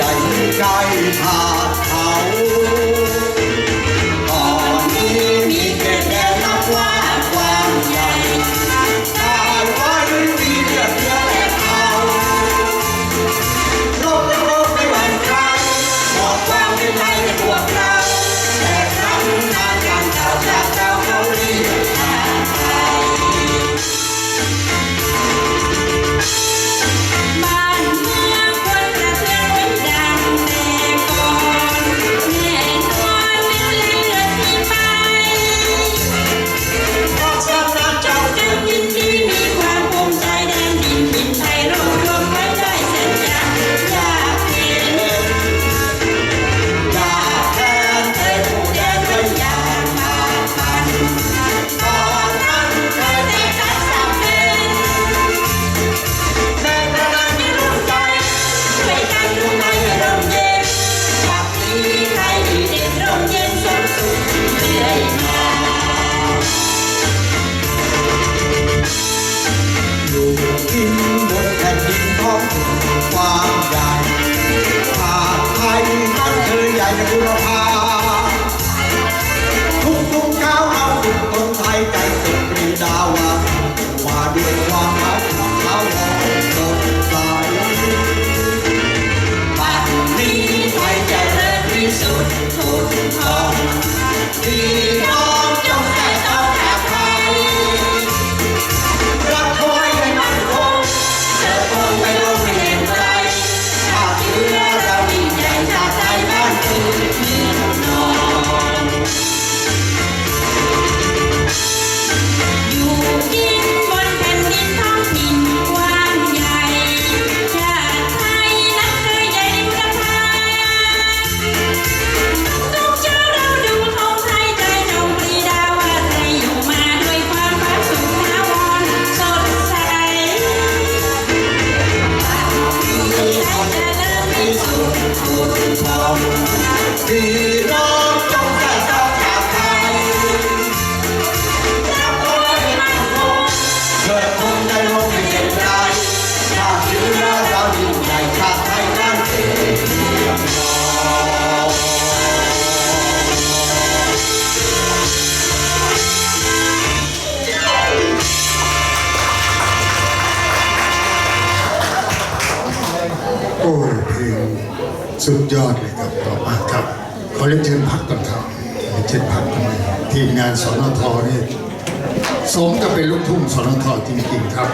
ใจไกลขาดเขา Alumar. Yeah. คุณชมพี่น้องจงใจต้องจากไทยรับคนได้มั่เกิคนได้ลงเด่นใจชาติชื้อเราอยู่ในชาติไทยนั่นเองโอ้ สุดยอดเลยครับต่อมาครับเขาเรียนเชิญพักก่อนครับเชิญพักก่อนทีมงานสนทนี่สมกับเป็นลูกทุ่งสนทจริงๆครับ